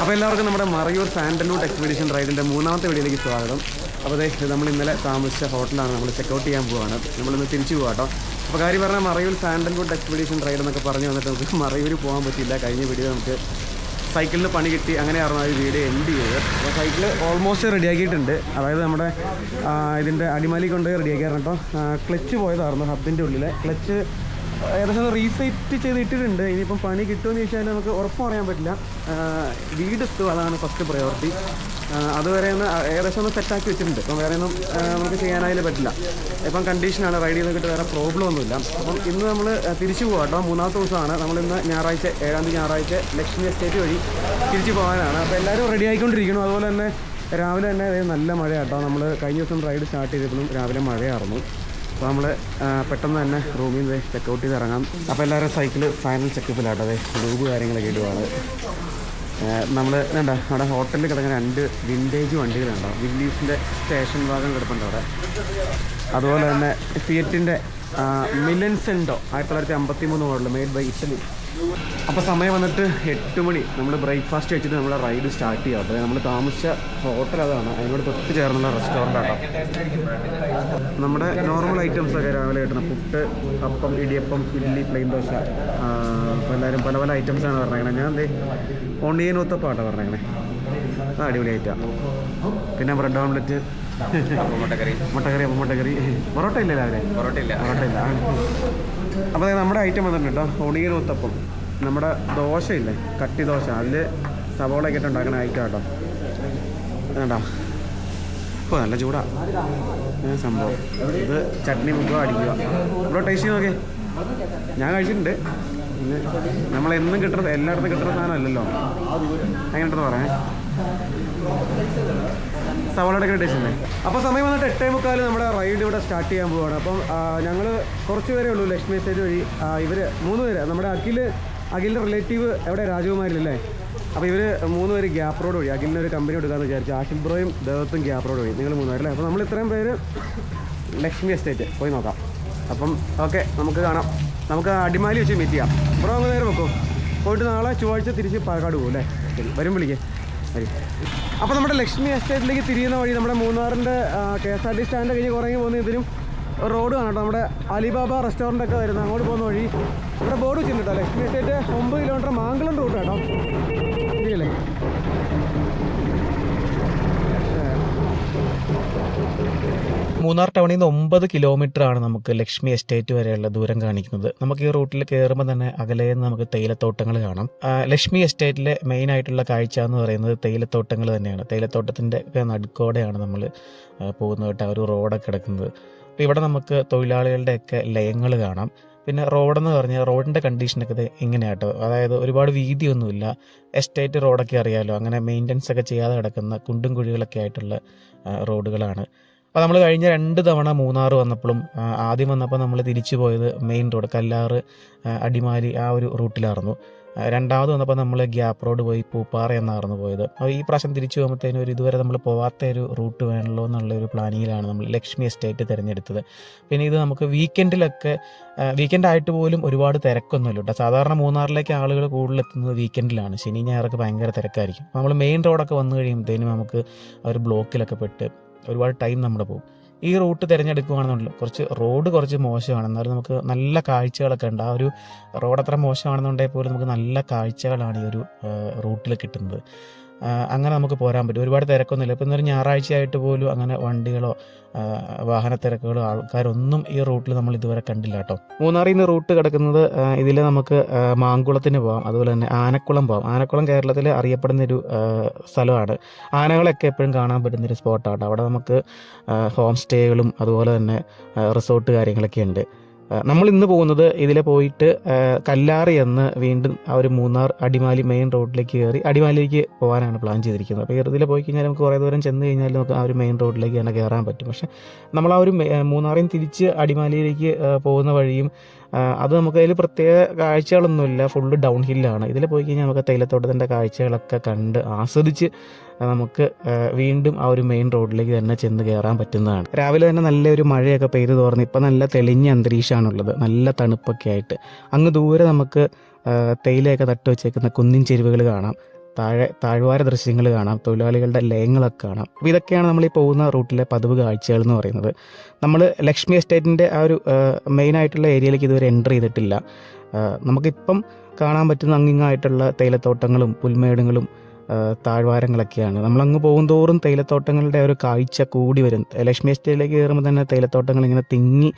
അപ്പോൾ എല്ലാവർക്കും നമ്മുടെ മറയൂർ സാൻഡൽവുഡ് എക്സ്പെഡിഷൻ റൈഡിന്റെ മൂന്നാമത്തെ വീഡിയോയിലേക്ക് സ്വാഗതം. അപ്പോൾ അതെ നമ്മൾ ഇന്നലെ താമസിച്ച ഹോട്ടലാണ് നമ്മൾ ചെക്കൗട്ട് ചെയ്യാൻ പോവാണ്. നമ്മളിന്ന് തിരിച്ചു പോകാം കേട്ടോ അപ്പോൾ കാര്യം പറഞ്ഞാൽ മറയൂർ സാൻഡൽവുഡ് എക്സ്പെഡിഷൻ റൈഡ് എന്നൊക്കെ പറഞ്ഞു വന്നിട്ട് നമുക്ക് മറയൂർ പോകാൻ പറ്റില്ല കഴിഞ്ഞ വീഡിയോ നമുക്ക് സൈക്കിളിന് പണി കിട്ടി അങ്ങനെയായിരുന്നു ആ വീഡിയോ എൻഡ് ചെയ്തത്. അപ്പോൾ സൈക്കിൾ ഓൾമോസ്റ്റ് റെഡിയാക്കിയിട്ടുണ്ട് അതായത് നമ്മുടെ ഇതിന്റെ അടിമാലി കൊണ്ട് റെഡിയാക്കിയായിരുന്നു കേട്ടോ ക്ലച്ച് പോയതായിരുന്നു ഹബിന്റെ ഉള്ളിലെ. ക്ലച്ച് ഏകദേശം റീസെറ്റ് ചെയ്ത് ഇട്ടിട്ടുണ്ട് ഇനിയിപ്പം പണി കിട്ടുമെന്ന് ചോദിച്ചാൽ നമുക്ക് ഉറപ്പ് പറയാൻ പറ്റില്ല. വീടെത്തും അതാണ് ഫസ്റ്റ് പ്രയോറിറ്റി അതുവരെ ഒന്ന് ഏകദേശം ഒന്ന് സെറ്റാക്കി വെച്ചിട്ടുണ്ട്. അപ്പം വേറെ ഒന്നും നമുക്ക് ചെയ്യാനായാലും പറ്റില്ല. ഇപ്പം കണ്ടീഷനാണ് റൈഡ് ചെയ്ത് കിട്ടി വേറെ പ്രോബ്ലം ഒന്നുമില്ല. അപ്പം ഇന്ന് നമ്മൾ തിരിച്ചു പോകാം കേട്ടോ മൂന്നാമത്തെ ദിവസമാണ്. നമ്മളിന്ന് ഞായറാഴ്ച ഏഴാം തീയതി ഞായറാഴ്ച ലക്ഷ്മി എസ്റ്റേറ്റ് വഴി തിരിച്ചു പോകാനാണ്. അപ്പോൾ എല്ലാവരും റെഡി ആയിക്കൊണ്ടിരിക്കുന്നു. അതുപോലെ തന്നെ രാവിലെ തന്നെ നല്ല മഴയാട്ടോ നമ്മൾ കഴിഞ്ഞ ദിവസം റൈഡ് സ്റ്റാർട്ട് ചെയ്തപ്പോഴും രാവിലെ മഴയായിരുന്നു. അപ്പോൾ നമ്മൾ പെട്ടെന്ന് തന്നെ റൂമിൽ നിന്ന് ചെക്കൗട്ട് ചെയ്ത് ഇറങ്ങാം അപ്പോൾ എല്ലാവരും സൈക്കിൾ ഫൈനൽ ചെക്കപ്പിലാട്ടോ അതെ ലൂബ് കാര്യങ്ങളൊക്കെ ഇടുവാണ്. നമ്മൾ വേണ്ട അവിടെ ഹോട്ടലിൽ കിടക്കുന്ന രണ്ട് വിന്റേജ് വണ്ടികളുണ്ടോ? വില്ലീസിന്റെ സ്റ്റേഷൻ ഭാഗം കിടപ്പുണ്ട് അവിടെ. അതുപോലെ തന്നെ ഫിയറ്റിന്റെ മിലൻസെൻഡോ ആയിരത്തി തൊള്ളായിരത്തി അമ്പത്തി മൂന്ന് മോഡൽ മെയ്ഡ് ബൈ ഇറ്റലി അപ്പോൾ സമയം വന്നിട്ട് എട്ട് മണി. നമ്മൾ ബ്രേക്ക്ഫാസ്റ്റ് കഴിച്ചിട്ട് നമ്മുടെ റൈഡ് സ്റ്റാർട്ട് ചെയ്യാം. അതായത് നമ്മൾ താമസിച്ച ഹോട്ടൽ അതാണ്. അതിനോട് തൊട്ട് ചേർന്നുള്ള റെസ്റ്റോറന്റ് ആട്ടോ. നമ്മുടെ നോർമൽ ഐറ്റംസ് ഒക്കെ രാവിലെ കിട്ടുന്ന പുട്ട് അപ്പം ഇടിയപ്പം ഇഡ്ഡലി പ്ലെയിൻ ദോശ എല്ലാവരും പല പല ഐറ്റംസാണ് പറഞ്ഞേക്കണേ. ഞാൻ എന്തേ ഓണിയൻ ഒത്തപ്പാട്ടോ പറഞ്ഞേക്കണേ. അടിപൊളി ഐറ്റാ പിന്നെ ബ്രെഡ് ഓംലെറ്റ് മുട്ടക്കറി മുട്ടക്കറി അപ്പം മുട്ടക്കറി. പൊറോട്ട ഇല്ല രാവിലെ? പൊറോട്ട ഇല്ല. പൊറോട്ട ഇല്ല. അപ്പോൾ നമ്മുടെ ഐറ്റം വന്നിട്ടുണ്ട് കേട്ടോ ഒണിയൻ ഉത്തപ്പം. നമ്മുടെ ദോശയില്ലേ കട്ടി ദോശ. അതിൽ സവോളയൊക്കെ ഇട്ട് ഉണ്ടാക്കണ ഐറ്റം കേട്ടോ വേണ്ട ഇപ്പോൾ നല്ല ചൂടാ. സംഭവം. ഇത് ചട്നി മുഖം അടിക്കുക. ഇവിടെ ടേസ്റ്റ് നോക്കി. ഞാൻ കഴിച്ചിട്ടുണ്ട്. പിന്നെ നമ്മൾ എന്നും കിട്ടുന്ന എല്ലായിടത്തും കിട്ടുന്ന സാധനം അല്ലല്ലോ. അങ്ങനെ ഉണ്ടെന്ന് പറയാം സവാളയുടെ അല്ലേ അപ്പോൾ സമയം വന്നിട്ട് എട്ടേ മുക്കാൽ നമ്മുടെ റൈഡ് ഇവിടെ സ്റ്റാർട്ട് ചെയ്യാൻ പോവുകയാണ് അപ്പം ഞങ്ങൾ കുറച്ച് പേരേ ഉള്ളൂ ലക്ഷ്മി എസ്റ്റേറ്റ് വഴി. ഇവർ മൂന്ന് പേര്. നമ്മുടെ അഖിൽ അഖിലിന്റെ റിലേറ്റീവ് എവിടെ? രാജകുമാരിലല്ലേ അപ്പോൾ ഇവർ മൂന്ന് പേര് ഗ്യാപ്പ് റോഡ് വഴി. അഖിലിന്റെ ഒരു കമ്പനി എടുക്കാമെന്ന് വിചാരിച്ചു. ആഷിൽ ബ്രോയും ദേവത്തും ഗ്യാപ്പ് റോഡ് വഴി. നിങ്ങൾ മൂന്ന് പേരല്ലേ? അപ്പോൾ നമ്മൾ ഇത്രയും പേര് ലക്ഷ്മി എസ്റ്റേറ്റ് പോയി നോക്കാം. അപ്പം ഓക്കെ നമുക്ക് കാണാം. നമുക്ക് അടിമാലി വെച്ച് മീറ്റ് ചെയ്യാം. ബ്രോ അങ്ങ് നേരെ വെക്കും പോയിട്ട് നാളെ ചൊവ്വാഴ്ച തിരിച്ച് പാലക്കാട് പോകും അല്ലേ? വരും വിളിക്കേ. അപ്പോൾ നമ്മുടെ ലക്ഷ്മി എസ്റ്റേറ്റിലേക്ക് തിരിയുന്ന വഴി നമ്മുടെ മൂന്നാറിന്റെ K S R T stand കഴിഞ്ഞ് കുറേ പോകുന്ന ഇതിലും റോഡ് കാണാം കേട്ടോ. നമ്മുടെ അലിബാബ റെസ്റ്റോറന്റ് ഒക്കെ വരുന്നത് അങ്ങോട്ട് പോകുന്ന വഴി ഇവിടെ ബോർഡ് വെച്ചിട്ടുണ്ട് കേട്ടോ. ലക്ഷ്മി എസ്റ്റേറ്റ് ഒമ്പത് കിലോമീറ്റർ മാങ്കുളം റൂട്ട് കേട്ടോ. ശരിയല്ലേ മൂന്നാർ ടൗണിൽ നിന്ന് ഒമ്പത് കിലോമീറ്റർ ആണ് നമുക്ക് ലക്ഷ്മി എസ്റ്റേറ്റ് വരെയുള്ള ദൂരം കാണിക്കുന്നത്. നമുക്ക് ഈ റൂട്ടിൽ കയറുമ്പോൾ തന്നെ അകലെ നമുക്ക് തേയിലത്തോട്ടങ്ങൾ കാണാം. ലക്ഷ്മി എസ്റ്റേറ്റിലെ മെയിൻ ആയിട്ടുള്ള കാഴ്ച എന്ന് പറയുന്നത് തേയിലത്തോട്ടങ്ങൾ തന്നെയാണ്. തേയിലത്തോട്ടത്തിന്റെ നടുക്കോടെയാണ് നമ്മൾ പോകുന്നത് കേട്ടോ ഒരു റോഡൊക്കെ കിടക്കുന്നത്. അപ്പോൾ ഇവിടെ നമുക്ക് തൊഴിലാളികളുടെയൊക്കെ ലയങ്ങൾ കാണാം. പിന്നെ റോഡെന്ന് പറഞ്ഞാൽ റോഡിന്റെ കണ്ടീഷനൊക്കെ ഇങ്ങനെയാട്ടോ അതായത് ഒരുപാട് വീതിയൊന്നുമില്ല. എസ്റ്റേറ്റ് റോഡൊക്കെ അറിയാലോ. അങ്ങനെ മെയിന്റനൻസ് ഒക്കെ ചെയ്യാതെ കിടക്കുന്ന കുണ്ടും കുഴികളൊക്കെ ആയിട്ടുള്ള റോഡുകളാണ് അപ്പോൾ നമ്മൾ കഴിഞ്ഞ രണ്ട് തവണ മൂന്നാർ വന്നപ്പോഴും ആദ്യം വന്നപ്പോൾ നമ്മൾ തിരിച്ചു പോയത് മെയിൻ റോഡ് കല്ലാറ് അടിമാലി ആ ഒരു റൂട്ടിലായിരുന്നു. രണ്ടാമത് വന്നപ്പോൾ നമ്മൾ ഗ്യാപ്പ് റോഡ് പോയി പൂപ്പാറ എന്നായിരുന്നു പോയത്. അപ്പോൾ ഈ പ്രാവശ്യം തിരിച്ചു പോകുമ്പോഴത്തേനും ഒരു ഇതുവരെ നമ്മൾ പോവാത്ത ഒരു റൂട്ട് വേണമല്ലോ എന്നുള്ള ഒരു പ്ലാനിങ്ങിലാണ് നമ്മൾ ലക്ഷ്മി എസ്റ്റേറ്റ് തിരഞ്ഞെടുത്തത്. പിന്നെ ഇത് നമുക്ക് വീക്കെൻഡിലൊക്കെ വീക്കെൻഡ് ആയിട്ട് പോലും ഒരുപാട് തിരക്കൊന്നുമില്ല കേട്ടോ. സാധാരണ മൂന്നാറിലേക്ക് ആളുകൾ കൂടുതൽ എത്തുന്നത് വീക്കെൻഡിലാണ്. ശനി ഞായറൊക്കെ ഭയങ്കര തിരക്കായിരിക്കും. നമ്മൾ മെയിൻ റോഡൊക്കെ വന്നു കഴിയുമ്പോഴത്തേനും നമുക്ക് ഒരു ബ്ലോക്കിലൊക്കെ പെട്ട് ഒരുപാട് ടൈം നമ്മുടെ പോകും ഈ റൂട്ട് തിരഞ്ഞെടുക്കുകയാണെന്നുണ്ടല്ലോ കുറച്ച് റോഡ് കുറച്ച് മോശമാണ്. എന്നാലും നമുക്ക് നല്ല കാഴ്ചകളൊക്കെ ഉണ്ട്. ആ ഒരു റോഡ് അത്ര മോശമാണെന്നുണ്ടെങ്കിൽ പോലും നമുക്ക് നല്ല കാഴ്ചകളാണ് ഈ ഒരു റൂട്ടിൽ കിട്ടുന്നത്. അങ്ങനെ നമുക്ക് പോരാൻ പറ്റും. ഒരുപാട് തിരക്കൊന്നുമില്ല. ഇപ്പം ഇന്നൊരു ഞായറാഴ്ചയായിട്ട് പോലും അങ്ങനെ വണ്ടികളോ വാഹന തിരക്കുകളോ ആൾക്കാരൊന്നും ഈ റൂട്ടിൽ നമ്മൾ ഇതുവരെ കണ്ടില്ല കേട്ടോ. മൂന്നാറിൽ നിന്ന് റൂട്ട് കിടക്കുന്നത് ഇതിൽ നമുക്ക് മാങ്കുളത്തിന് പോകാം അതുപോലെ തന്നെ ആനക്കുളം പോകാം ആനക്കുളം കേരളത്തിൽ അറിയപ്പെടുന്ന ഒരു സ്ഥലമാണ്. ആനകളൊക്കെ എപ്പോഴും കാണാൻ പറ്റുന്ന ഒരു സ്പോട്ടാണ് അവിടെ നമുക്ക് ഹോം സ്റ്റേകളും അതുപോലെ തന്നെ റിസോർട്ട് കാര്യങ്ങളൊക്കെ ഉണ്ട്. നമ്മൾ ഇന്ന് പോകുന്നത് ഇതിലെ പോയിട്ട് കല്ലാറി എന്ന് വീണ്ടും ആ ഒരു മൂന്നാർ അടിമാലി മെയിൻ റോഡിലേക്ക് കയറി അടിമാലിയിലേക്ക് പോകാനാണ് പ്ലാൻ ചെയ്തിരിക്കുന്നത്. അപ്പോൾ ഇതിൽ പോയി കഴിഞ്ഞാൽ നമുക്ക് കുറേ ദൂരം ചെന്ന് കഴിഞ്ഞാൽ നമുക്ക് ആ ഒരു മെയിൻ റോഡിലേക്ക് തന്നെ കയറാൻ പറ്റും. പക്ഷേ നമ്മൾ ആ ഒരു മൂന്നാറിൽ തിരിച്ച് അടിമാലിയിലേക്ക് പോകുന്ന വഴിയും അത് നമുക്ക് അതിൽ പ്രത്യേക കാഴ്ചകളൊന്നുമില്ല. ഫുള്ള് ഡൗൺ ഹില്ലാണ് ഇതിൽ പോയി കഴിഞ്ഞാൽ നമുക്ക് തേയിലത്തോട്ടത്തിന്റെ കാഴ്ചകളൊക്കെ കണ്ട് ആസ്വദിച്ച് നമുക്ക് വീണ്ടും ആ ഒരു മെയിൻ റോഡിലേക്ക് തന്നെ ചെന്ന് കയറാൻ പറ്റുന്നതാണ്. രാവിലെ തന്നെ നല്ലൊരു മഴയൊക്കെ പെയ്ത് തോർന്ന് ഇപ്പം നല്ല തെളിഞ്ഞ അന്തരീക്ഷമാണുള്ളത്. നല്ല തണുപ്പൊക്കെ ആയിട്ട്. അങ്ങ് ദൂരെ നമുക്ക് തേയിലയൊക്കെ തട്ടുവെച്ചേക്കുന്ന കുന്നിൻ ചെരുവുകൾ കാണാം. താഴെ താഴ്വാര ദൃശ്യങ്ങൾ കാണാം തൊഴിലാളികളുടെ ലയങ്ങളൊക്കെ കാണാം. അപ്പോൾ ഇതൊക്കെയാണ് നമ്മൾ ഈ പോകുന്ന റൂട്ടിലെ പതിവ് കാഴ്ചകൾ എന്ന് പറയുന്നത്. നമ്മൾ ലക്ഷ്മി എസ്റ്റേറ്റിന്റെ ആ ഒരു മെയിനായിട്ടുള്ള ഏരിയയിലേക്ക് ഇതുവരെ എന്റർ ചെയ്തിട്ടില്ല. നമുക്കിപ്പം കാണാൻ പറ്റുന്ന അങ്ങിങ്ങായിട്ടുള്ള തേയിലത്തോട്ടങ്ങളും പുൽമേടുകളും താഴ്വാരങ്ങളൊക്കെയാണ്. നമ്മളങ്ങ് പോകും തോറും തേയിലത്തോട്ടങ്ങളുടെ ഒരു കാഴ്ച കൂടി വരും. ലക്ഷ്മി എസ്റ്റേറ്റിലേക്ക് കയറുമ്പോൾ തന്നെ തേയിലത്തോട്ടങ്ങൾ ഇങ്ങനെ തിങ്ങി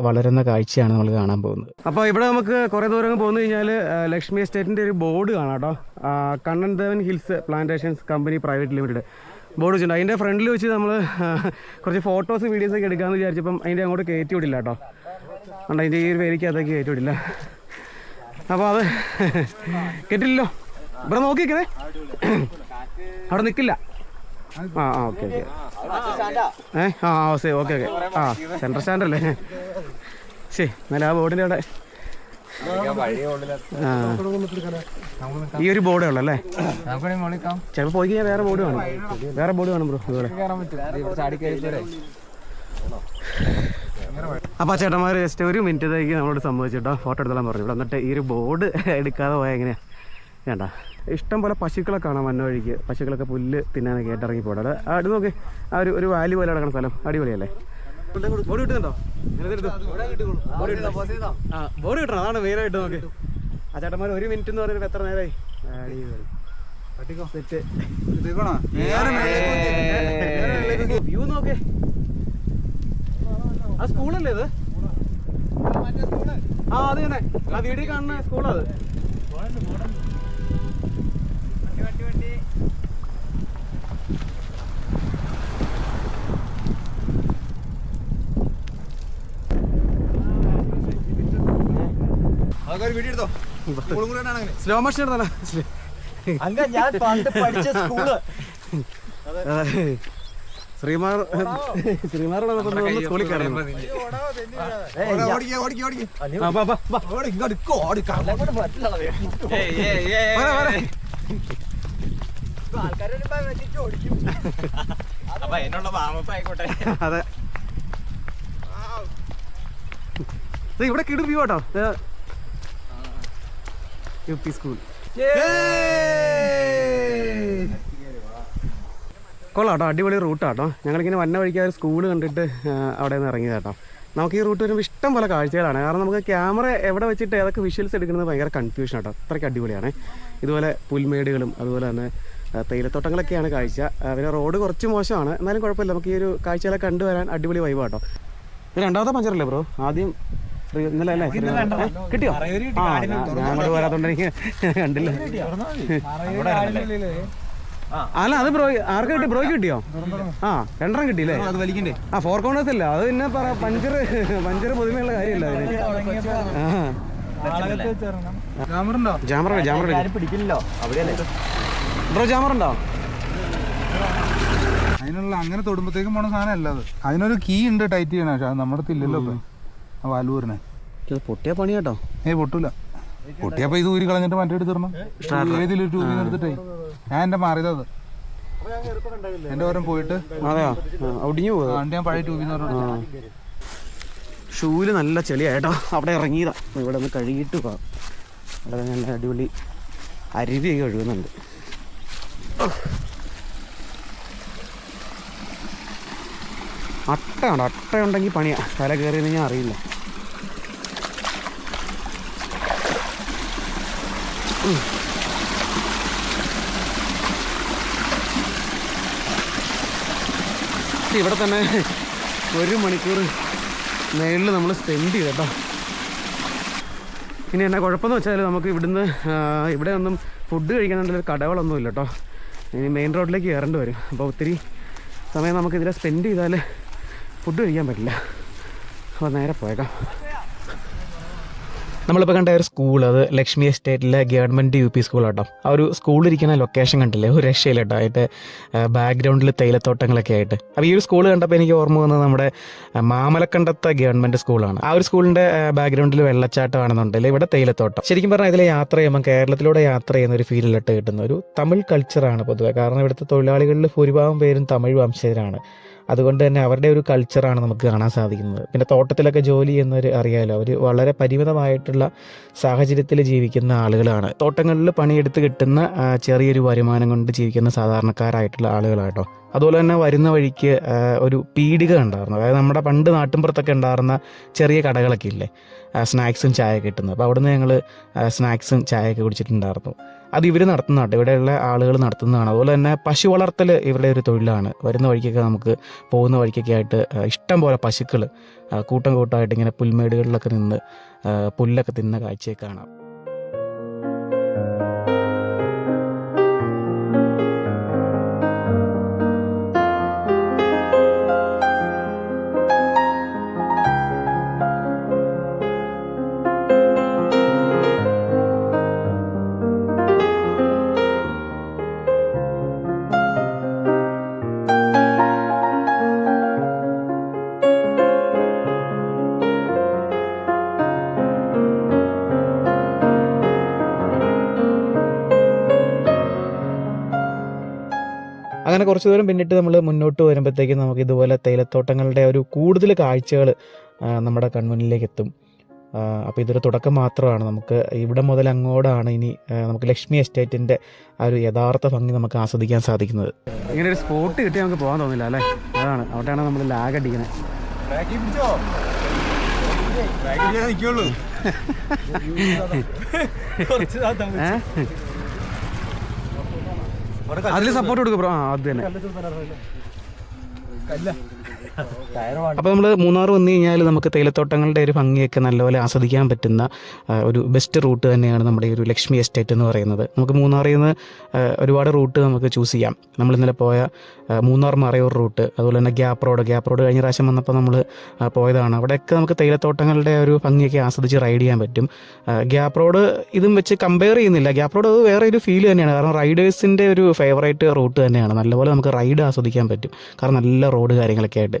വളരുന്ന കാഴ്ചയാണ് നമ്മൾ കാണാൻ പോകുന്നത്. അപ്പോൾ ഇവിടെ നമുക്ക് കുറേ ദൂരം പോന്നു കഴിഞ്ഞാൽ ലക്ഷ്മി എസ്റ്റേറ്റിന്റെ ഒരു ബോർഡ് കാണാം കേട്ടോ. Kannan Devan hills plantations company private limited. Board വെച്ചിട്ടുണ്ട്. അതിന്റെ ഫ്രണ്ടിൽ വെച്ച് നമ്മൾ കുറച്ച് ഫോട്ടോസ് വീഡിയോസ് ഒക്കെ എടുക്കാമെന്ന് വിചാരിച്ചപ്പം അതിന്റെ അങ്ങോട്ട് കയറ്റി വിടില്ല കേട്ടോ. അതുകൊണ്ട് അതിന്റെ ഈ ഒരു വേലിക്കകത്തേക്ക് കയറ്റി വിടില്ല. അപ്പോൾ അത് കേട്ടില്ലല്ലോ. ഇവിടെ നോക്കിക്കണേ അവിടെ നിൽക്കില്ല ആ ആ ഓക്കെ ഓക്കെ. ഏ ആ ഓസേ ഓക്കെ ഓക്കെ. ആ സെൻട്രൽ സ്റ്റാൻഡ് അല്ലേ ശരി എന്നാലും ആ ബോർഡിന്റെ അവിടെ ഈ ഒരു ബോർഡേ ഉള്ളു അല്ലേ ചിലപ്പോൾ പോയി കഴിഞ്ഞാൽ വേറെ ബോർഡ് വേണം വേറെ ബോർഡ് വേണം ബ്രോ അപ്പോൾ ആ ചേട്ടന്മാർ ജസ്റ്റ് ഒരു മിനിറ്റത്തേക്ക് നമ്മളോട് സംഭവിച്ചിട്ടോ ഫോട്ടോ എടുത്തോളാൻ പറഞ്ഞു. ഇവിടെ എന്നിട്ട് ഈ ഒരു ബോർഡ് എടുക്കാതെ പോയാൽ എങ്ങനെയാ? വേണ്ട. ഇഷ്ടം പോലെ പശുക്കളെ കാണാം വന്ന വഴിക്ക്. പശുക്കളൊക്കെ പുല്ല് തിന്നാനൊക്കെ ആയിട്ട് ഇറങ്ങി ആ അടുത്ത് നോക്ക്. ആ ഒരു ഒരു വാലി പോലെ കിടക്കുന്ന സ്ഥലം. അടിപൊളിയല്ലേ? ബോർഡ് കിട്ടുന്നുണ്ടോ? ആ ബോർഡ് കിട്ടണം. അതാണ് മെയിനായിട്ട് നോക്ക്. ആ ചേട്ടന്മാർ ഒരു മിനിറ്റ് എന്ന് പറയുന്നത് എത്ര നേരമായി അടിപൊളി. വ്യൂ നോക്കേ. ആ സ്കൂളല്ലേ ഇത്? ആ അത് തന്നെ. ആ വീഡിയോ കാണുന്ന സ്കൂളാ അത്. സ്ലോ മോഷൻ എടുത്തല്ല അല്ല ഞാൻ പണ്ട് പഠിച്ച സ്കൂൾ. ശ്രീമാർ ശ്രീമാരോട് സ്കൂളിൽ അതെ. ദേ ഇവിടെ കിടു വ്യൂ കേട്ടോ യു പി സ്കൂൾ. കൊള്ളാം കേട്ടോ അടിപൊളി റൂട്ടാട്ടോ ഞങ്ങളിങ്ങനെ വന്ന വഴിക്ക് ഒരു സ്കൂൾ കണ്ടിട്ട് അവിടെ നിന്ന് ഇറങ്ങിയത് കേട്ടോ. നമുക്ക് ഈ റൂട്ട് വരുമ്പോൾ ഇഷ്ടം പോലെ കാഴ്ചകളാണ്. കാരണം നമുക്ക് ക്യാമറ എവിടെ വെച്ചിട്ട് ഏതൊക്കെ വിഷ്വൽസ് എടുക്കുന്നത് ഭയങ്കര കൺഫ്യൂഷൻ ആട്ടോ അത്രയ്ക്ക് അടിപൊളിയാണ്. ഇതുപോലെ പുൽമേടുകളും അതുപോലെ തന്നെ തേയിലത്തോട്ടങ്ങളൊക്കെയാണ് കാഴ്ച. പിന്നെ റോഡ് കുറച്ച് മോശമാണ്. എന്നാലും കുഴപ്പമില്ല. നമുക്ക് ഈ ഒരു കാഴ്ചകളെ കണ്ടുവരാൻ അടിപൊളി വൈബാട്ടോ ഇത് രണ്ടാമത്തെ പഞ്ചറല്ലേ ബ്രോ ആദ്യം ഇന്നലെ അല്ലേ? കിട്ടിയോ? ആ ഞാൻ വരാത്തോണ്ട് എനിക്ക് കണ്ടില്ല. അല്ല അത് ബ്രോ ആർക്ക് കിട്ടി? ബ്രോയ്ക്ക് കിട്ടിയോ? ആ രണ്ടെണ്ണം കിട്ടിയില്ലേ? അത് വലിക്കണ്ടേ? ആ ഫോർ കോണേഴ്സ് അല്ല? അത് പിന്നെ പറ പഞ്ചർ പഞ്ചർ പൊതുമയുള്ള കാര്യമല്ല അതിന്? ആ. ജാമർ അവിടെയല്ലേ? ബ്രോ ജാമർ ഉണ്ടോ? അതിനുള്ള അങ്ങനെ തൊടുമ്പത്തേക്കും പോണ സാധനം അല്ല അത്. അതിനൊരു കീ ഉണ്ട് ടൈറ്റ് ചെയ്യണം പക്ഷെ അത് നമ്മുടെ ഇല്ലല്ലോ ഇപ്പൊ. ഇത് പൊട്ടിയ പണി കേട്ടോ ഏയ് പൊട്ടൂല. പൊട്ടിയപ്പോ ഇത് ഊരി കളഞ്ഞിട്ട് മറ്റേ എടുത്തിടണം ഏതിലൊരു ട്യൂബിൽ എടുത്തിട്ടേ? ഞാൻ എന്റെ മാറിയത് അത് എന്റെ ഓരം പോയിട്ട്. അതെയോ? ഒടിഞ്ഞു ഞാൻ പഴയ ട്യൂബിൽ നിന്ന് ഷൂൽ നല്ല ചെളിയായിട്ടോ അവിടെ ഇറങ്ങിയതാ. ഇവിടെ ഒന്ന് കഴുകിയിട്ട് പോകാം അവിടെ നല്ല അടിപൊളി അരുവിയൊക്കെ ഒഴുകുന്നുണ്ട്. അട്ടയുണ്ട് അട്ട ഉണ്ടെങ്കിൽ പണിയാ. തല കയറിയെന്ന് ഞാൻ അറിയില്ല. ഉം. ഇവിടെ തന്നെ ഒരു മണിക്കൂർ മേളിൽ നമ്മൾ സ്പെൻഡ് ചെയ്തു കേട്ടോ. ഇനി എന്നാ കുഴപ്പമെന്ന് വെച്ചാൽ നമുക്ക് ഇവിടുന്ന് ഇവിടെ ഒന്നും ഫുഡ് കഴിക്കാനുള്ള കടകളൊന്നും ഇല്ല കേട്ടോ. ഇനി മെയിൻ റോഡിലേക്ക് കയറേണ്ടി വരും. അപ്പോൾ ഒത്തിരി സമയം നമുക്ക് ഇതിലെ സ്പെൻഡ് ചെയ്താൽ ഫുഡ് കഴിക്കാൻ പറ്റില്ല. അപ്പോൾ നേരെ പോയേക്കാം. നമ്മളിപ്പോൾ കണ്ട ഒരു സ്കൂൾ അത് ലക്ഷ്മി എസ്റ്റേറ്റിലെ ഗവൺമെന്റ് യു പി സ്കൂൾ കേട്ടോ ആ ഒരു സ്കൂൾ ഇരിക്കുന്ന ലൊക്കേഷൻ കണ്ടില്ലേ? ഒരു രക്ഷയില്ല കേട്ടോ അതിന്റെ ബാക്ക്ഗ്രൗണ്ടിൽ തേയിലത്തോട്ടങ്ങളൊക്കെ ആയിട്ട്. അപ്പോൾ ഈ ഒരു സ്കൂൾ കണ്ടപ്പോൾ എനിക്ക് ഓർമ്മ വന്നത് നമ്മുടെ മാമലക്കണ്ടത്തെ ഗവൺമെന്റ് സ്കൂളാണ് ആ ഒരു സ്കൂളിന്റെ ബാക്ക്ഗ്രൗണ്ടിൽ വെള്ളച്ചാട്ടമാണെന്നുണ്ടെങ്കിൽ ഇവിടെ തേയിലത്തോട്ടം. ശരിക്കും പറഞ്ഞാൽ ഇതിൽ യാത്ര ചെയ്യുമ്പോൾ കേരളത്തിലൂടെ യാത്ര ചെയ്യുന്ന ഒരു ഫീലിലിട്ട് കിട്ടുന്ന ഒരു തമിഴ് കൾച്ചറാണ് പൊതുവെ. കാരണം ഇവിടുത്തെ തൊഴിലാളികളിൽ ഭൂരിഭാഗം പേരും തമിഴ് വംശജരാണ്. അതുകൊണ്ട് തന്നെ അവരുടെ ഒരു കൾച്ചറാണ് നമുക്ക് കാണാൻ സാധിക്കുന്നത്. പിന്നെ തോട്ടത്തിലൊക്കെ ജോലി ചെയ്യുന്നവർ അറിയാമല്ലോ അവർ വളരെ പരിമിതമായിട്ടുള്ള സാഹചര്യത്തിൽ ജീവിക്കുന്ന ആളുകളാണ്. തോട്ടങ്ങളിൽ പണിയെടുത്ത് കിട്ടുന്ന ചെറിയൊരു വരുമാനം കൊണ്ട് ജീവിക്കുന്ന സാധാരണക്കാരായിട്ടുള്ള ആളുകളാട്ടോ അതുപോലെ തന്നെ വരുന്ന വഴിക്ക് ഒരു പീടിക ഉണ്ടായിരുന്നു. അതായത് നമ്മുടെ പണ്ട് നാട്ടിൻപുറത്തൊക്കെ ഉണ്ടായിരുന്ന ചെറിയ കടകളൊക്കെ ഇല്ലേ? സ്നാക്സും ചായ കിട്ടുന്നത്. അപ്പോൾ അവിടുന്ന് ഞങ്ങൾ സ്നാക്സും ചായയൊക്കെ കുടിച്ചിട്ടുണ്ടായിരുന്നു. അത് ഇവർ നടത്തുന്നതാണ് ഇവിടെയുള്ള ആളുകൾ നടത്തുന്നതാണ്. അതുപോലെ തന്നെ പശു വളർത്തൽ ഇവരുടെ ഒരു തൊഴിലാണ്. വരുന്ന വഴിക്കൊക്കെ നമുക്ക് പോകുന്ന വഴിക്കൊക്കെ ആയിട്ട് ഇഷ്ടം പോലെ പശുക്കൾ കൂട്ടം കൂട്ടമായിട്ട് ഇങ്ങനെ പുൽമേടുകളിലൊക്കെ നിന്ന് പുല്ലൊക്കെ തിന്ന കാഴ്ചയൊക്കെ കാണാം. കുറച്ച് ദൂരം പിന്നിട്ട് നമ്മൾ മുന്നോട്ട് വരുമ്പോഴത്തേക്കും നമുക്ക് ഇതുപോലെ തേയിലത്തോട്ടങ്ങളുടെ ഒരു കൂടുതൽ കാഴ്ചകൾ നമ്മുടെ കൺമുന്നിലേക്ക് എത്തും. അപ്പോൾ ഇതൊരു തുടക്കം മാത്രമാണ്. നമുക്ക് ഇവിടെ മുതൽ അങ്ങോട്ടാണ് ഇനി നമുക്ക് ലക്ഷ്മി എസ്റ്റേറ്റിന്റെ ആ ഒരു യഥാർത്ഥ ഭംഗി നമുക്ക് ആസ്വദിക്കാൻ സാധിക്കുന്നത്. ഇങ്ങനെ ഒരു സ്പോട്ട് കിട്ടി നമുക്ക് പോകാൻ തോന്നില്ല അല്ലേ? അതാണ്. അവിടെയാണ് നമ്മൾ ലാഗ് അടിക്കുന്നത് നിൽക്കുള്ളൂ അതിൽ സപ്പോർട്ട് കൊടുക്കും ബ്രോ അത് തന്നെ. അപ്പോൾ നമ്മൾ മൂന്നാർ വന്നു കഴിഞ്ഞാൽ നമുക്ക് തേയിലത്തോട്ടങ്ങളുടെ ഒരു ഭംഗിയൊക്കെ നല്ലപോലെ ആസ്വദിക്കാൻ പറ്റുന്ന ഒരു ബെസ്റ്റ് റൂട്ട് തന്നെയാണ് നമ്മുടെ ഒരു ലക്ഷ്മി എസ്റ്റേറ്റ് എന്ന് പറയുന്നത്. നമുക്ക് മൂന്നാറിൽ നിന്ന് ഒരുപാട് റൂട്ട് നമുക്ക് ചൂസ് ചെയ്യാം. നമ്മൾ ഇന്നലെ പോയ മൂന്നാർ മറയൂർ റൂട്ട് അതുപോലെ തന്നെ ഗ്യാപ്പ് റോഡ് ഗ്യാപ്പ് റോഡ് കഴിഞ്ഞ പ്രാവശ്യം വന്നപ്പോൾ നമ്മൾ പോയതാണ്. അവിടെയൊക്കെ നമുക്ക് തേയിലത്തോട്ടങ്ങളുടെ ഒരു ഭംഗിയൊക്കെ ആസ്വദിച്ച് റൈഡ് ചെയ്യാൻ പറ്റും. ഗ്യാപ്പ് റോഡ് ഇതും വെച്ച് കമ്പയർ ചെയ്യുന്നില്ല. ഗ്യാപ്പ് റോഡ് അത് വേറെ ഒരു ഫീൽ തന്നെയാണ്. കാരണം റൈഡേഴ്സിന്റെ ഒരു ഫേവറേറ്റ് റൂട്ട് തന്നെയാണ്. നല്ലപോലെ നമുക്ക് റൈഡ് ആസ്വദിക്കാൻ പറ്റും. കാരണം നല്ല റോഡ് കാര്യങ്ങളൊക്കെ ആയിട്ട്.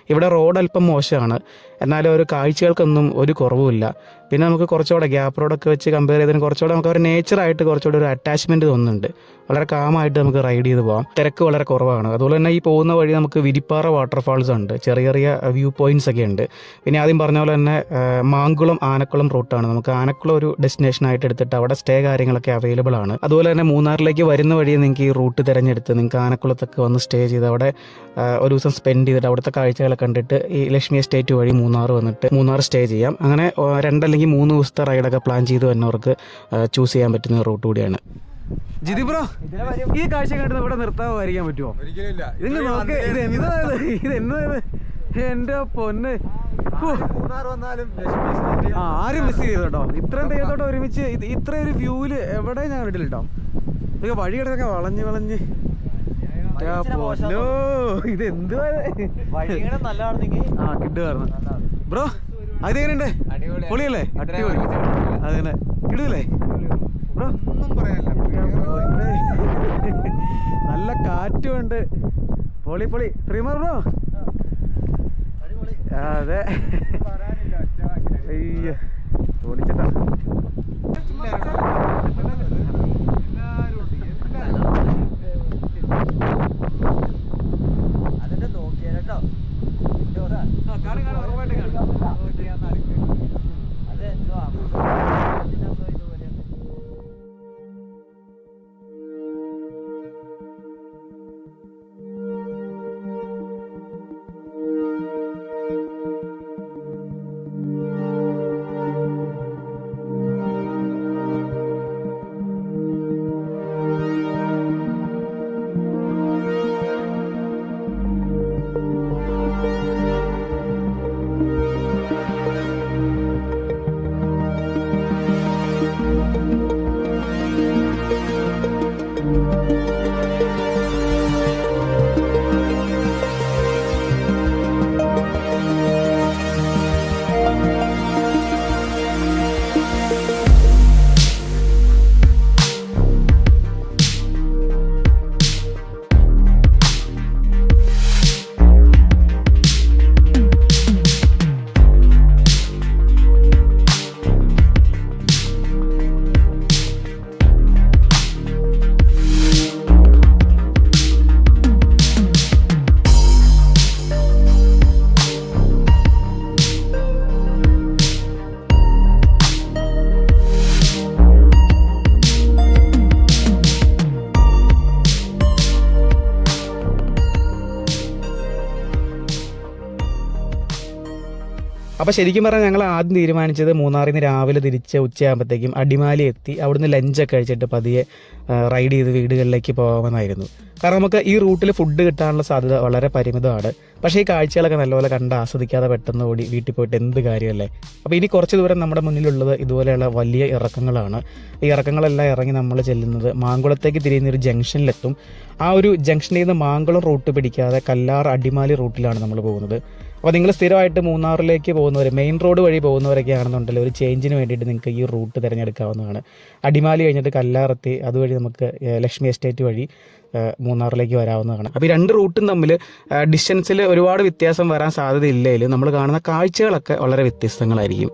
ഇവിടെ റോഡ് അല്പം മോശമാണ്. എന്നാലും ഒരു കാഴ്ചകൾക്കൊന്നും ഒരു കുറവുമില്ല. പിന്നെ നമുക്ക് കുറച്ചുകൂടെ ഗ്യാപ്പ് റോഡൊക്കെ വെച്ച് കമ്പയർ ചെയ്തതിന് കുറച്ചുകൂടെ നമുക്ക് ഒരു നേച്ചറായിട്ട് കുറച്ചുകൂടെ ഒരു അറ്റാച്ച്മെന്റ് തോന്നുന്നുണ്ട്. വളരെ കാമായിട്ട് നമുക്ക് റൈഡ് ചെയ്ത് പോകാം. തിരക്ക് വളരെ കുറവാണ്. അതുപോലെ തന്നെ ഈ പോകുന്ന വഴി നമുക്ക് വിരിപ്പാറ വാട്ടർഫാൾസ് ഉണ്ട്. ചെറിയ ചെറിയ വ്യൂ പോയിന്റ്സ് ഒക്കെ ഉണ്ട്. പിന്നെ ആദ്യം പറഞ്ഞ പോലെ തന്നെ മാങ്കുളം ആനക്കുളം റൂട്ടാണ് നമുക്ക് ആനക്കുളം ഒരു ഡെസ്റ്റിനേഷൻ ആയിട്ട് എടുത്തിട്ട് അവിടെ സ്റ്റേ കാര്യങ്ങളൊക്കെ അവൈലബിൾ ആണ്. അതുപോലെ തന്നെ മൂന്നാറിലേക്ക് വരുന്ന വഴി നിങ്ങൾക്ക് ഈ റൂട്ട് തിരഞ്ഞെടുത്ത് നിങ്ങൾക്ക് ആനക്കുളത്തൊക്കെ വന്ന് സ്റ്റേ ചെയ്ത് അവിടെ ഒരു ദിവസം സ്പെൻഡ് ചെയ്തിട്ട് അവിടുത്തെ കാഴ്ചകളൊക്കെ കണ്ടിട്ട് ഈ ലക്ഷ്മി എസ്റ്റേറ്റ് വഴി മൂന്നാർ വന്നിട്ട് മൂന്നാർ സ്റ്റേ ചെയ്യാം. അങ്ങനെ രണ്ടല്ലെങ്കിൽ മൂന്ന് ദിവസത്തെ റൈഡൊക്കെ പ്ലാൻ ചെയ്ത് വന്നവർക്ക് ചൂസ് ചെയ്യാൻ പറ്റുന്ന റൂട്ട് കൂടിയാണ്. ജിതി ബ്രോ ഈ കാഴ്ച കണ്ട് ഇവിടെ നിർത്താമായിരിക്കാൻ പറ്റുമോ ഒരിക്കലില്ല നോക്ക് ഇത് എന്താ ഇത് ഇത് എന്താ എന്റെ പൊന്ന്. മൂന്നാർ വന്നാലും ലക്ഷ്മി എസ്റ്റേറ്റ് ആ ആരും മിസ് ചെയ്തു കേട്ടോ. ഇത്രയും തെയ്യത്തോട്ട് ഒരുമിച്ച് ഇത്രയൊരു ഇത്ര ഒരു വ്യൂവിൽ എവിടെ ഞാൻ കണ്ടിട്ടില്ല കേട്ടോ. ഇതൊക്കെ വഴി കിടക്കൊക്കെ വളഞ്ഞ് വളഞ്ഞ് പൊന്നോ ഇത്? എന്ത് ആ കിഡ് കിട്ടുമായിരുന്നു ബ്രോ അത് എങ്ങനെയുണ്ട്? പൊളിയല്ലേ? അടിപൊളി. അതന്നെ കിടൂലേ ബ്രോ. ഒന്നും പറയാനില്ല. നല്ല കാറ്റുമുണ്ട്. പൊളി പൊളി. ശ്രീമാർ ബ്രോ? അതെ. അയ്യോ. പൊളിച്ചിട്ടാ. അപ്പോൾ ശരിക്കും പറഞ്ഞാൽ ഞങ്ങൾ ആദ്യം തീരുമാനിച്ചത് മൂന്നാറിൽ നിന്ന് രാവിലെ തിരിച്ച് ഉച്ചയാകുമ്പോഴത്തേക്കും അടിമാലി എത്തി. അവിടുന്ന് ലഞ്ചൊക്കെ കഴിച്ചിട്ട് പതിയെ റൈഡ് ചെയ്ത് വീടുകളിലേക്ക് പോകാമെന്നായിരുന്നു കാരണം നമുക്ക് ഈ റൂട്ടിൽ ഫുഡ് കിട്ടാനുള്ള സാധ്യത വളരെ പരിമിതമാണ്. പക്ഷേ ഈ കാഴ്ചകളൊക്കെ നല്ലപോലെ കണ്ട് ആസ്വദിക്കാതെ പെട്ടെന്ന് ഓടി വീട്ടിൽ പോയിട്ട് എന്ത് കാര്യമല്ലേ? അപ്പോൾ ഇനി കുറച്ച് ദൂരം നമ്മുടെ മുന്നിലുള്ളത് ഇതുപോലെയുള്ള വലിയ ഇറക്കങ്ങളാണ്. ഈ ഇറക്കങ്ങളെല്ലാം ഇറങ്ങി നമ്മൾ ചെല്ലുന്നത് മാങ്കുളത്തേക്ക് തിരിയുന്ന ഒരു ജംഗ്ഷനിലെത്തും. ആ ഒരു ജംഗ്ഷനിൽ നിന്ന് മാങ്കുളം റൂട്ട് പിടിക്കാതെ കല്ലാർ അടിമാലി റൂട്ടിലാണ് നമ്മൾ പോകുന്നത്. അപ്പോൾ നിങ്ങൾ സ്ഥിരമായിട്ട് മൂന്നാറിലേക്ക് പോകുന്നവർ മെയിൻ റോഡ് വഴി പോകുന്നവരൊക്കെ ആണെന്നുണ്ടെങ്കിൽ ഒരു ചേഞ്ചിന് വേണ്ടിയിട്ട് നിങ്ങൾക്ക് ഈ റൂട്ട് തിരഞ്ഞെടുക്കാവുന്നതാണ്. അടിമാലി കഴിഞ്ഞിട്ട് കല്ലാറത്തി അതുവഴി നമുക്ക് ലക്ഷ്മി എസ്റ്റേറ്റ് വഴി മൂന്നാറിലേക്ക് വരാവുന്നതാണ്. അപ്പോൾ ഈ രണ്ട് റൂട്ടും തമ്മിൽ ഡിസ്റ്റൻസിൽ ഒരുപാട് വ്യത്യാസം വരാൻ സാധ്യതയില്ലെങ്കിലും നമ്മൾ കാണുന്ന കാഴ്ചകളൊക്കെ വളരെ വ്യത്യസ്തങ്ങളായിരിക്കും.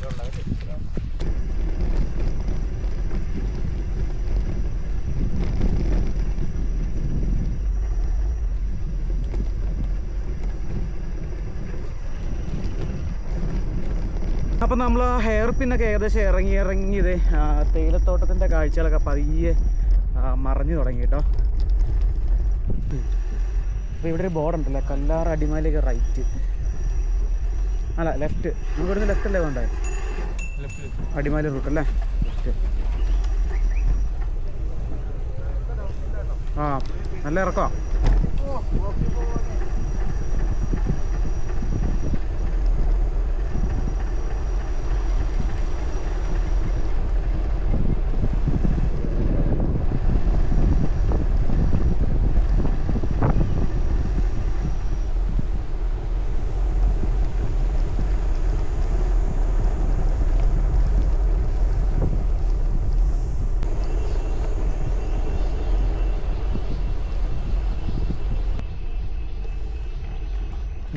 നമ്മൾ ആ ഹെയർ പിന്നൊക്കെ ഏകദേശം ഇറങ്ങി ഇറങ്ങി തേയിലത്തോട്ടത്തിന്റെ കാഴ്ചകളൊക്കെ പതിയെ മറഞ്ഞു തുടങ്ങി കേട്ടോ. അപ്പോൾ ഇവിടെ ഒരു ബോർഡ് ഉണ്ടല്ലേ? കല്ലാർ അടിമാലിക്ക് റൈറ്റ് അല്ല ലെഫ്റ്റ് നമുക്ക് ഇവിടുന്ന് ലെഫ്റ്റ് അല്ലേ വേണ്ടേ അടിമാലി റൂട്ട് അല്ലേ? ആ നല്ല ഇറക്കോ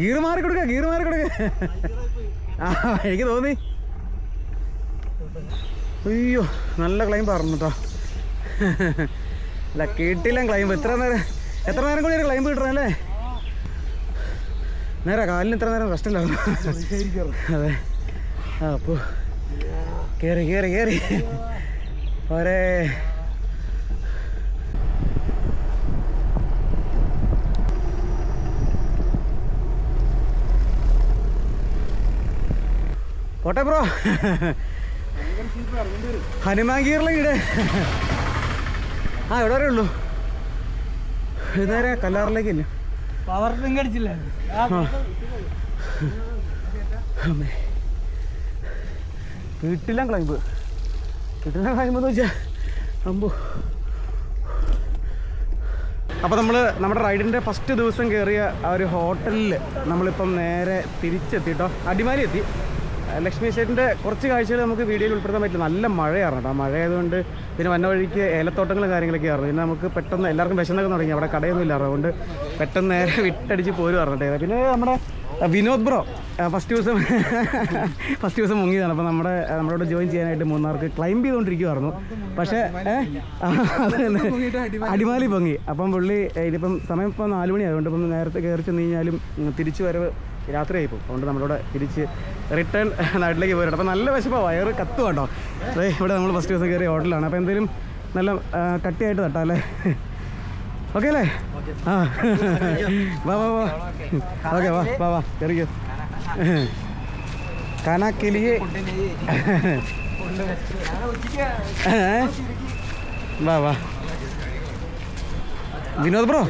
ഗീർ മാറി കൊടുക്ക ഗീർ മാറി കൊടുക്ക. ആ എനിക്ക് തോന്നി. അയ്യോ നല്ല ക്ലൈം പറഞ്ഞു കേട്ടോ അല്ല കിട്ടില്ല ക്ലൈം എത്ര നേരം എത്ര നേരം കൂടി ഒരു ക്ലൈം കിട്ടണല്ലേ നേരെ കാലിന് ഇത്ര നേരം റെസ്റ്റ് ഉണ്ടാവും അതെ. ആ അപ്പോൾ കയറി കയറി കയറി ഒരേ പോട്ടെ ബ്രോ. ഹനുമാൻ ഗീറിലെ ആ ഇവിടെ വരെ ഉള്ളൂ. നേരെ കല്ലാറിലേക്ക് ഇല്ല പവർ ഡ്രിങ്ക് അടിച്ചില്ല വീട്ടില്ല ക്ലൈമ്പ് വീട്ടില്ല ക്ലൈമ്പ് എന്ന് വെച്ചാൽ അമ്പു. അപ്പോൾ നമ്മൾ നമ്മുടെ റൈഡിന്റെ ഫസ്റ്റ് ദിവസം കയറിയ ആ ഒരു ഹോട്ടലിൽ നമ്മളിപ്പം നേരെ തിരിച്ചെത്തിട്ടോ അടിമാലി എത്തി. ലക്ഷ്മി സ്റ്റേറ്റിന്റെ കുറച്ച് കാഴ്ചകൾ നമുക്ക് വീഡിയോയിൽ ഉൾപ്പെടുത്താൻ പറ്റില്ല. നല്ല മഴയാണ് കേട്ടോ. മഴ ആയതുകൊണ്ട് പിന്നെ വന്ന വഴിക്ക് ഏലത്തോട്ടങ്ങളും കാര്യങ്ങളൊക്കെ ആയിരുന്നു. പിന്നെ നമുക്ക് പെട്ടെന്ന് എല്ലാവർക്കും വിശന്നൊക്കെ തുടങ്ങി. അവിടെ കടയൊന്നും ഇല്ല അതുകൊണ്ട് പെട്ടെന്ന് നേരെ വിട്ടടിച്ച് പോരും പറഞ്ഞിട്ട് പിന്നെ നമ്മുടെ വിനോദ് ബ്രോ ഫസ്റ്റ് ദിവസം ഫസ്റ്റ് ദിവസം മുങ്ങിയതാണ്. അപ്പോൾ നമ്മുടെ നമ്മളോട് ജോയിൻ ചെയ്യാനായിട്ട് മൂന്നാർക്ക് ക്ലൈംബ് ചെയ്തുകൊണ്ടിരിക്കുമായിരുന്നു പക്ഷേ അടിമാലി പൊങ്ങി. അപ്പം പുള്ളി ഇതിപ്പം സമയം ഇപ്പോൾ നാല് മണി ആയതുകൊണ്ട് ഇപ്പം നേരത്തെ കയറി ചെന്ന് കഴിഞ്ഞാലും തിരിച്ചു വരവ് രാത്രിയായി പോകും അതുകൊണ്ട് നമ്മളിവിടെ തിരിച്ച് റിട്ടേൺ നാട്ടിലേക്ക് പോയിട്ട് അപ്പോൾ നല്ല വിശപ്പാണ് വയറ് കത്തു കേട്ടോ. അതെ ഇവിടെ നമ്മൾ ഫസ്റ്റ് ദിവസം കയറിയ ഹോട്ടലാണ് അപ്പോൾ എന്തെങ്കിലും നല്ല കട്ടിയായിട്ട് തട്ടാം അല്ലേ? ഓക്കെ അല്ലേ? ആ. വാ വാ വാ. ഓക്കെ വാ വാ വാ. കയറിക്കോ. കനക്കിലിയെ. വാ വാ. Vinod bro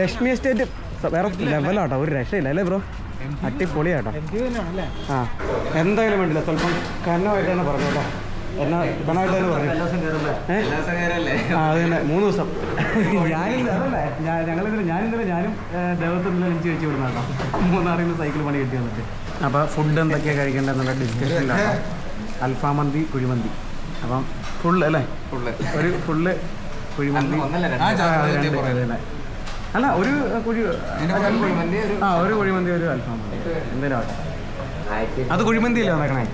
Lakshmi estate. വേറെ ലെവലാട്ടോ ഒരു രക്ഷയില്ല അല്ലേ ബ്രോ? അടിപൊളിയാട്ടോ. ആ. എന്തായാലും വേണ്ടില്ല. സ്വല്പം കന്നമായിട്ടാണ് പറഞ്ഞു കേട്ടോ. എന്നാ കനമായിട്ടാണ് പറഞ്ഞു. ഏ? ആ അത് തന്നെ. മൂന്ന് ദിവസം. ഞാനില്ല അതല്ലേ ഞാൻ ഞങ്ങളിന്നലെ ഞാനിന്നലെ ഞാനും ദേവത്തിൽ നിന്ന് ലഞ്ച് കഴിച്ചു വിടുന്ന കേട്ടോ. മൂന്നാറിൽ നിന്ന് സൈക്കിൾ പണി കിട്ടി വന്നിട്ട്. അപ്പോൾ ഫുഡ് എന്തൊക്കെയാണ് കഴിക്കേണ്ടതെന്നുള്ള ഡിസ്കഷനിലാണ് അൽഫാം മന്തി കുഴിമന്തി. അപ്പം ഫുള്ള് അല്ലേ? ഫുള്ള് ഒരു ഫുള്ള് കുഴിമന്തി. അല്ലേ. ഒരു കുഴി ആ ഒരു കുഴിമന്തി ഒരു അൽഫാം ആവട്ടെ. അത് കുഴിമന്തി. അല്ലേ നടക്കണേ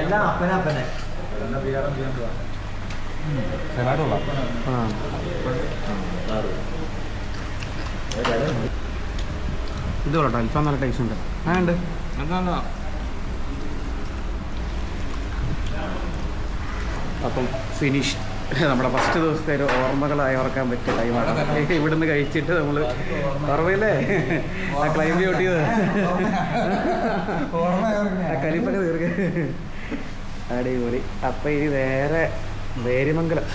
എല്ലാം അപ്പന അപ്പനെ. ആ. ഇത് കേട്ടോ അൽഫാം നല്ല ടേസ്റ്റ് ഉണ്ട്. ആ ഉണ്ട്. അപ്പം ഫിനിഷ് നമ്മുടെ ഫസ്റ്റ് ദിവസത്തെ ഒരു ഓർമ്മകളായി ഓർക്കാൻ പറ്റിയ ടൈമാണ് ഇവിടുന്ന് കഴിച്ചിട്ട് നമ്മൾ ഓർമ്മയില്ലേ ആ ക്ലൈമ്പ് ചവിട്ടിയത് ആ കലിപ്പൊക്കെ തീർക്ക. അടിപൊളി. അപ്പം ഇനി വേറെ വേരിമംഗലം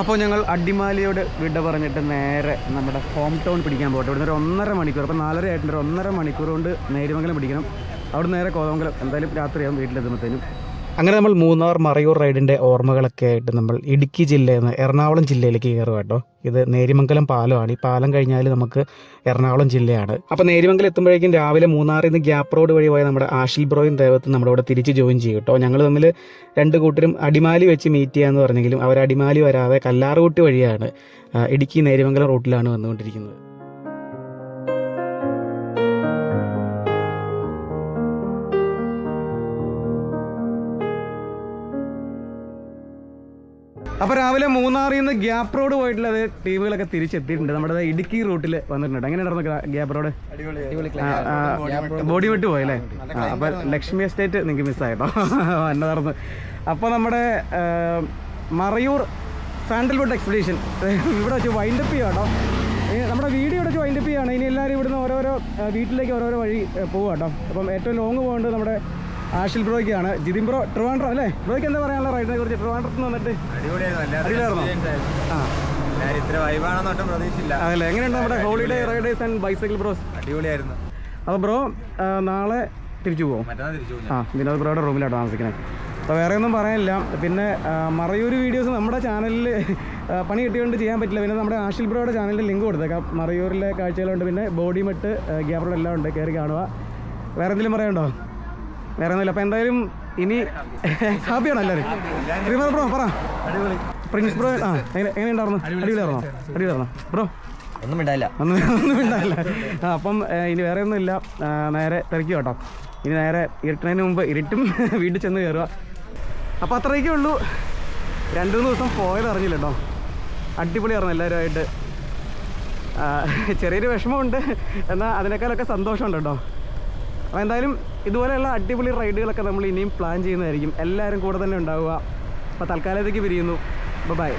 അപ്പോൾ ഞങ്ങൾ അടിമാലിയോട് വിട പറഞ്ഞിട്ട് നേരെ നമ്മുടെ ഹോം ടൗൺ പിടിക്കാൻ പോകട്ടെ. ഇവിടുന്ന് ഒരു ഒന്നര മണിക്കൂർ അപ്പോൾ നാലര ആയിട്ടുണ്ട്. ഒരു ഒന്നര മണിക്കൂർ കൊണ്ട് നേരിമംഗലം പിടിക്കണം. അവിടെ നേരെ കോതമംഗലം. എന്തായാലും രാത്രിയാകും വീട്ടിലെത്തുമ്പോഴത്തേനും അങ്ങനെ നമ്മൾ മൂന്നാർ മറയൂർ റൈഡിന്റെ ഓർമ്മകളൊക്കെ ആയിട്ട് നമ്മൾ ഇടുക്കി ജില്ലയിൽ നിന്ന് എറണാകുളം ജില്ലയിലേക്ക് കയറുക കേട്ടോ. ഇത് നേരിമംഗലം പാലമാണ്. ഈ പാലം കഴിഞ്ഞാൽ നമുക്ക് എറണാകുളം ജില്ലയാണ്. അപ്പോൾ നേരിമംഗലം എത്തുമ്പോഴേക്കും രാവിലെ മൂന്നാറിൽ നിന്ന് ഗ്യാപ്പ് റോഡ് വഴി പോയ നമ്മുടെ ആഷിൽ ബ്രോയും ദേവത്തും നമ്മുടെ ഇവിടെ തിരിച്ച് ജോയിൻ ചെയ്യും കേട്ടോ. ഞങ്ങൾ തമ്മിൽ രണ്ട് കൂട്ടരും അടിമാലി വെച്ച് മീറ്റ് ചെയ്യാമെന്ന് പറഞ്ഞെങ്കിലും അവർ അടിമാലി വരാതെ കല്ലാറുകുട്ടി വഴിയാണ് ഇടുക്കി നേരിമംഗലം റൂട്ടിലാണ് വന്നുകൊണ്ടിരിക്കുന്നത്. അപ്പോൾ രാവിലെ മൂന്നാറിൽ നിന്ന് ഗ്യാപ്പ് റോഡ് പോയിട്ടുള്ളത് ടീമുകളൊക്കെ തിരിച്ചെത്തിയിട്ടുണ്ട്. നമ്മുടെ ഇടുക്കി റൂട്ടിൽ വന്നിട്ടുണ്ട്. എങ്ങനെ നടന്നു ഗ്യാപ്പ് റോഡ്? ബോഡി വിട്ട് പോയല്ലേ അപ്പോൾ ലക്ഷ്മി എസ്റ്റേറ്റ് നിങ്ങൾക്ക് മിസ്സായിട്ടോ? എന്നെ നടന്ന് അപ്പോൾ നമ്മുടെ മറയൂർ സാൻഡൽവുഡ് എക്സ്പെഡീഷൻ ഇവിടെ വെച്ച് വൈൻഡപ്പ് ചെയ്യാട്ടോ കേട്ടോ. നമ്മുടെ വീഡിയോ ഇവിടെ വെച്ച് വൈൻഡപ്പ് ചെയ്യുകയാണ്. ഇനി എല്ലാവരും ഇവിടുന്ന് ഓരോരോ വീട്ടിലേക്ക് ഓരോരോ വഴി കേട്ടോ. അപ്പം ഏറ്റവും ലോങ് പോകേണ്ടത് നമ്മുടെ ആഷിൽ ബ്രോയ്ക്കാണ്. ജിതിൻ ബ്രോ ട്രിവാൻഡ്രം അല്ലേ? ബ്രോയ്ക്ക് എന്താ പറയാനുള്ള റൈഡിനെ കുറിച്ച് ട്രിവാൻഡ്രത്ത് വന്നിട്ട്? അതല്ലേ എങ്ങനെയുണ്ട് നമ്മുടെ holiday riders and bicycle bros അടിപൊളിയായിരുന്നു. അപ്പോൾ ബ്രോ നാളെ തിരിച്ചു പോകും ആ വിനോദ് ബ്രോയുടെ റൂമിലാണ് താമസിക്കുന്നത് അപ്പോൾ വേറെ ഒന്നും പറയാനില്ല. പിന്നെ മറയൂർ വീഡിയോസ് നമ്മുടെ ചാനലിൽ പണി കിട്ടിയോണ്ട് ചെയ്യാൻ പറ്റില്ല. പിന്നെ നമ്മുടെ ആഷിൽ ബ്രോയുടെ ചാനലിൽ ലിങ്ക് കൊടുത്തേക്കാം. മറയൂരിലെ കാഴ്ചകളുണ്ട്. പിന്നെ ബോഡി മെട്ട് ഗ്യാപ്രോഡ് എല്ലാം ഉണ്ട്. കയറി കാണുക. വേറെ എന്തെങ്കിലും പറയണ്ടോ വേറെ ഒന്നുമില്ല അപ്പോൾ എന്തായാലും ഇനി ഹാപ്പിയാണോ എല്ലാവരും. ബ്രോ പറ. പ്രിൻസ് ബ്രോ ആ എങ്ങനെ ഉണ്ടായിരുന്നു? അടിപൊളിയായിരുന്നോ? അടിപൊളിയായിരുന്നോ? ബ്രോ. ഒന്നും ഇണ്ടായില്ല ഒന്നും ഒന്നും ഉണ്ടാവില്ല ആ അപ്പം ഇനി വേറെ ഒന്നുമില്ല. നേരെ തിരക്കി കേട്ടോ. ഇനി നേരെ ഇരുട്ടുന്നതിന് മുമ്പ് ഇരുട്ടും വീട്ടിൽ ചെന്ന് കയറുക അപ്പോൾ അത്രയൊക്കെ ഉള്ളൂ. രണ്ട് മൂന്ന് ദിവസം പോയത് അറിഞ്ഞില്ല കേട്ടോ. അടിപൊളിയായിരുന്നു എല്ലാവരുമായിട്ട്. ചെറിയൊരു വിഷമമുണ്ട്. എന്നാൽ അതിനേക്കാളൊക്കെ സന്തോഷമുണ്ട് കേട്ടോ. അപ്പോൾ എന്തായാലും ഇതുപോലെയുള്ള അടിപൊളി റൈഡുകളൊക്കെ നമ്മൾ ഇനിയും പ്ലാൻ ചെയ്യുന്നതായിരിക്കും. എല്ലാവരും കൂടെ തന്നെ ഉണ്ടാവുക. അപ്പോൾ തൽക്കാലത്തേക്ക് പിരിയുന്നു. ബൈ